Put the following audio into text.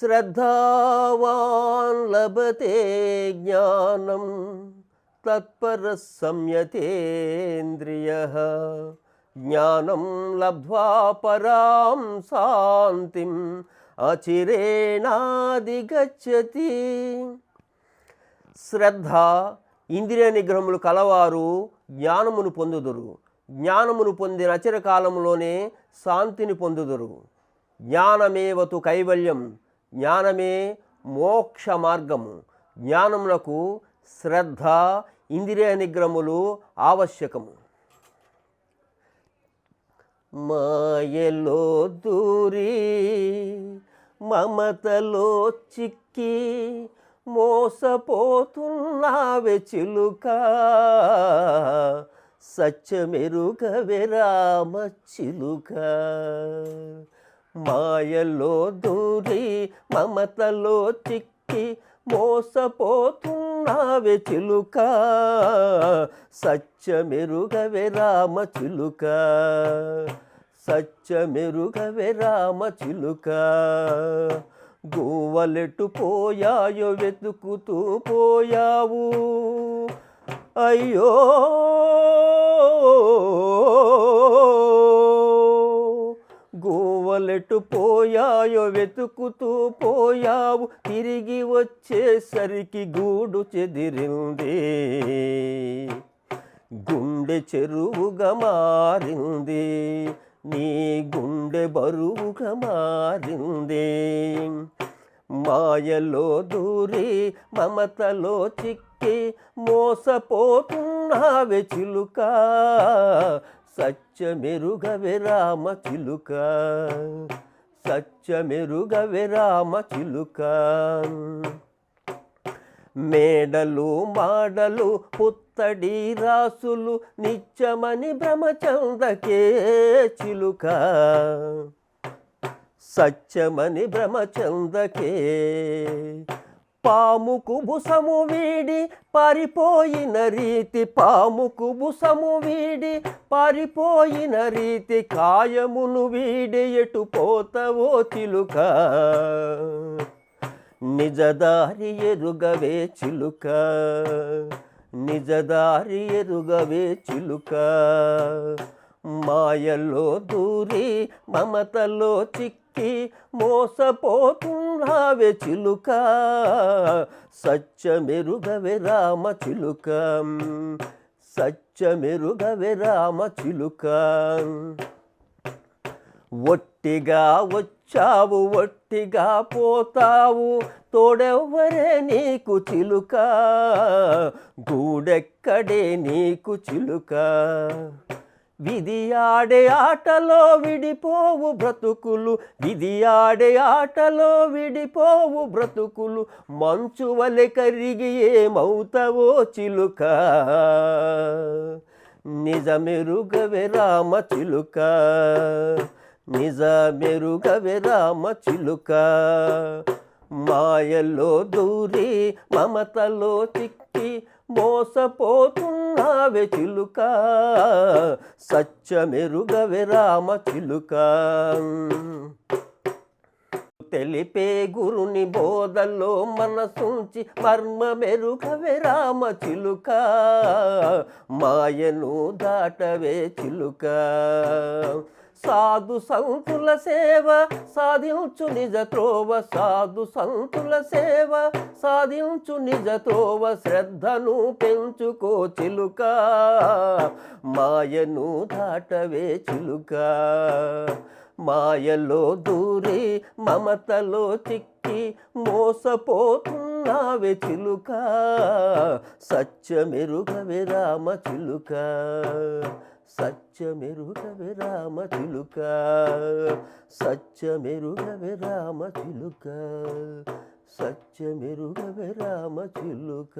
శ్రద్ధావాన్ లభతే జ్ఞానం తత్పర సంయతేంద్రియ జ్ఞానం లబ్ధ్వా పరాం శాంతిం అచిరేణాదిగచ్చతి. శ్రద్ధ ఇంద్రియ నిగ్రహములు కలవారు జ్ఞానమును పొందుదురు. జ్ఞానమును పొందిన అచిర కాలంలోనే శాంతిని పొందుదురు. జ్ఞానమేవతు కైవల్యం జ్ఞానమే మోక్ష మార్గము జ్ఞానమునకు శ్రద్ధ ఇంద్రియ నిగ్రములు ఆవశ్యకము. మాయలో దూరి మమతలో చిక్కి మోసపోతున్నావే చిలుక. సత్యమెరుగవే రామ చిలుక. మాయలో దూరి మమతలో చిక్కి మోసపోతున్నావే చిలుక. సత్యమెరుగవే రామ చిలుక. సత్యమెరుగవే రామ చిలుక. గోవలెట్టు పోయాయో వెతుకుతూ పోయావు. అయ్యో! గోవలెట్టు పోయాయో వెతుకుతూ పోయావు. తిరిగి వచ్చేసరికి గూడు చెదిరింది. గుండె చెరువుగా మారింది. నీ గుండె బరువుగా మారింది. మాయలో దూరి మమతలో చిక్కి మోసపోతున్నావే చిలుకా. సత్యమెరుగవే రామ చిలుక. సత్యమెరుగవే రామ చిలుక. మేడలు మాడలు పుత్తడి రాసులు నిత్యమని బ్రహ్మచందకే చిలుక. సత్యమని బ్రహ్మచందకే పాముకు బుసము వీడి పారిపోయిన రీతి పాముకు బుసము వీడి పారిపోయిన రీతి కాయమును వీడి ఎటు పోతవో చిలుక. నిజదారి ఎరుగవే చిలుక. నిజదారి ఎరుగవే చిలుక. మాయలో దూరి మమతలో చిక్కి మోసపోతున్నావే చిలుక. సత్యమెరుగవే రామ చిలుక. సత్యమెరుగవే రామ చిలుక. ఒట్టిగా వచ్చావు ఒట్టిగా పోతావు తోడెవ్వరే నీకు చిలుక. గూడెక్కడే నీకు చిలుక. విధి ఆడే ఆటలో విడిపోవు బ్రతుకులు. విధి ఆడే ఆటలో విడిపోవు బ్రతుకులు. మంచు వలె కరిగి ఏమవుతావో చిలుక. నిజమెరుగవే రామ చిలుక. నిజమెరుగవే రామ చిలుక. మాయలో దూరి మమతలో చిక్కి మోసపోతున్నావే చిలుక సత్యమెరుగవే రామ చిలుక. తెలిపే గురుని బోధలో మనసుంచి మర్మ మెరుగవే రామ చిలుక మాయను దాటవే చిలుక. సాధు సంతుల సేవ సాధించు నిజ త్రోవ సాధు సంతుల సేవ సాధించు నిజ త్రోవ శ్రద్ధను పెంచుకో చిలుక మాయను దాటవే చిలుక. మాయలో దూరి మమతలో చిక్కి మోసపోతున్నావే చిలుక సత్యమెరుగవే రామ చిలుక. సత్యమెరుగవే రామ తిలుక. సత్యమెరుగవే రామ తిలుక. సత్యమెరుగవే రామ చిలుక